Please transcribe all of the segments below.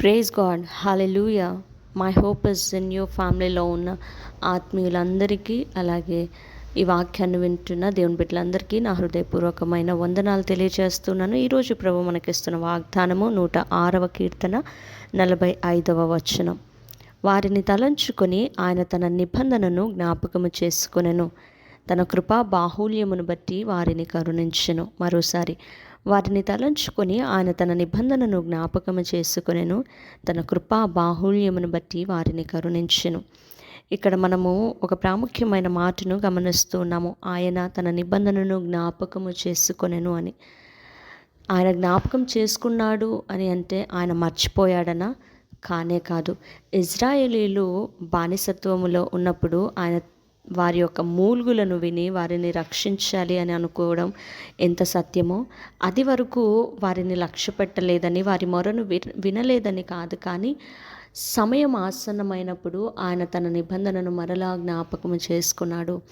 Praise God hallelujah my hope is in you ఫ్యామిలీలో ఉన్న ఆత్మీయులందరికీ అలాగే ఈ వాక్యాన్ని వింటున్న దేవుని బిడ్డలందరికీ నా హృదయపూర్వకమైన వందనాలు తెలియజేస్తున్నాను. ఈరోజు ప్రభు మనకిస్తున్న వాగ్దానము నూట ఆరవ కీర్తన నలభై ఐదవ వచనం. వారిని తలంచుకొని ఆయన తన నిబంధనను జ్ఞాపకము చేసుకునెను. తన కృపా బాహుల్యమును బట్టి వారిని కరుణించెను. మరోసారి వారిని తలంచుకొని ఆయన తన నిబంధనను జ్ఞాపకము చేసుకునేను. తన కృపా బాహుళ్యమును బట్టి వారిని కరుణించెను. ఇక్కడ మనము ఒక ప్రాముఖ్యమైన మాటను గమనిస్తున్నాము ఆయన తన నిబంధనను జ్ఞాపకము చేసుకొనెను అని. ఆయన జ్ఞాపకం చేసుకున్నాడు అని అంటే ఆయన మర్చిపోయాడనా? కానే కాదు. ఇజ్రాయేలీలు బానిసత్వములో ఉన్నప్పుడు ఆయన వారి యొక్క మూల్గులను విని వారిని రక్షించాలి అని అనుకోవడం ఎంత సత్యమో అది వరకు వారిని లక్ష్య పెట్టలేదని వారి మొరను వినలేదని కాదు. కానీ సమయం ఆసన్నమైనప్పుడు ఆయన తన నిబంధనను మరలా జ్ఞాపకం చేసుకున్నాడు.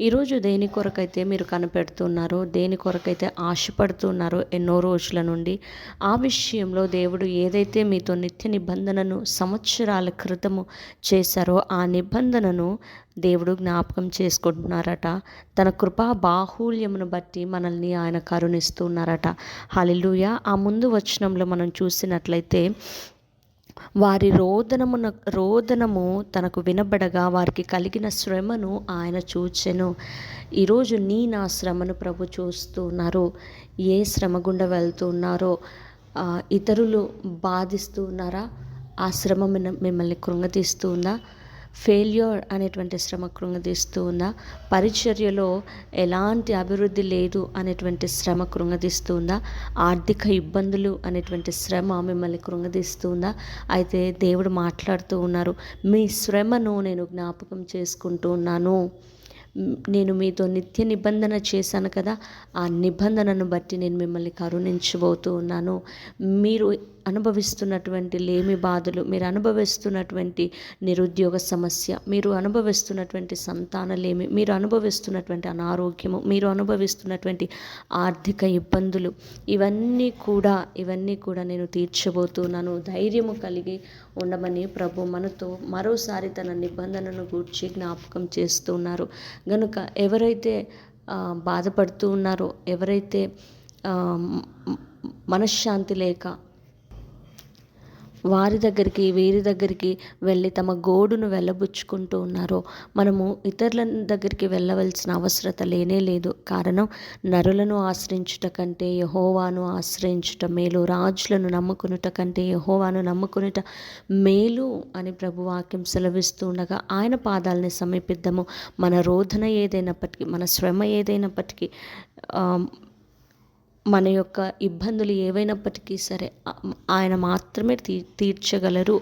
ఈరోజు దేని కొరకైతే మీరు కనిపెడుతున్నారో దేని కొరకైతే ఆశపడుతున్నారో ఎన్నో రోజుల నుండి ఆ విషయంలో దేవుడు ఏదైతే మీతో నిత్య నిబంధనను సంవత్సరాల క్రితము చేశారో ఆ నిబంధనను దేవుడు జ్ఞాపకం చేసుకుంటున్నారట. తన కృపా బాహుల్యమును బట్టి మనల్ని ఆయన కరుణిస్తున్నారట. హలిలుయ ఆ ముందు వచనంలో మనం చూసినట్లయితే వారి రోదనమున రోదనము తనకు వినబడగా వారికి కలిగిన శ్రమను ఆయన చూచెను. ఈరోజు నీ నా శ్రమను ప్రభు చూస్తున్నారు. ఏ శ్రమ గుండా వెళ్తున్నారో ఇతరులు బాధిస్తున్నారా ఆ శ్రమ మిమ్మల్ని కృంగతీస్తుందా ఫెయిల్యూర్ అనేటువంటి శ్రమ కృంగదీస్తూ ఉందా పరిచర్యలో ఎలాంటి అభివృద్ధి లేదు అనేటువంటి శ్రమ కృంగదీస్తూ ఉందా ఆర్థిక ఇబ్బందులు అనేటువంటి శ్రమ మిమ్మల్ని కృంగదీస్తూ ఉందా అయితే దేవుడు మాట్లాడుతూ ఉన్నారు మీ శ్రమను నేను జ్ఞాపకం చేసుకుంటూ ఉన్నాను. నేను మీతో నిత్య నిబంధన చేశాను కదా ఆ నిబంధనను బట్టి నేను మిమ్మల్ని కరుణించబోతూ ఉన్నాను. మీరు అనుభవిస్తున్నటువంటి లేమి బాధలు మీరు అనుభవిస్తున్నటువంటి నిరుద్యోగ సమస్య మీరు అనుభవిస్తున్నటువంటి సంతానలేమి మీరు అనుభవిస్తున్నటువంటి అనారోగ్యము మీరు అనుభవిస్తున్నటువంటి ఆర్థిక ఇబ్బందులు ఇవన్నీ కూడా ఇవన్నీ కూడా నేను తీర్చబోతున్నాను. ధైర్యము కలిగి ఉండమని ప్రభు మనతో మరోసారి తన నిబంధనను గూర్చి జ్ఞాపకం చేస్తున్నారు గనుక ఎవరైతే బాధపడుతూ ఉన్నారో ఎవరైతే మనశ్శాంతి లేక వారి దగ్గరికి వీరి దగ్గరికి వెళ్ళి తమ గోడును వెళ్ళబుచ్చుకుంటూ ఉన్నారో మనము ఇతరుల దగ్గరికి వెళ్ళవలసిన అవసరత లేనే లేదు. కారణం నరులను ఆశ్రయించుట కంటే యహోవాను ఆశ్రయించుట మేలు రాజులను నమ్ముకునుట కంటే యహోవాను నమ్ముకునుట మేలు అని ప్రభు వాక్యం సెలవిస్తూ ఉండగా ఆయన పాదాలని సమీపిద్దాము. మన రోధన ఏదైనప్పటికీ మన శ్రమ ఏదైనప్పటికీ మన యొక్క ఇబ్బందులు ఏవైనప్పటికీ సరే ఆయన మాత్రమే తీ తీర్చగలరు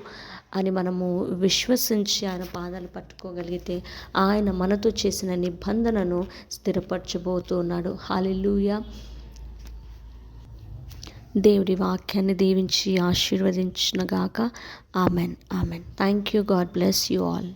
అని మనము విశ్వసించి ఆయన పాదాలు పట్టుకోగలిగితే ఆయన మనతో చేసిన నిబంధనను స్థిరపరచబోతున్నాడు హాలిల్లుయ. దేవుడి వాక్యాన్ని దీవించి ఆశీర్వదించినగాక. Amen. Amen. Thank you God bless you all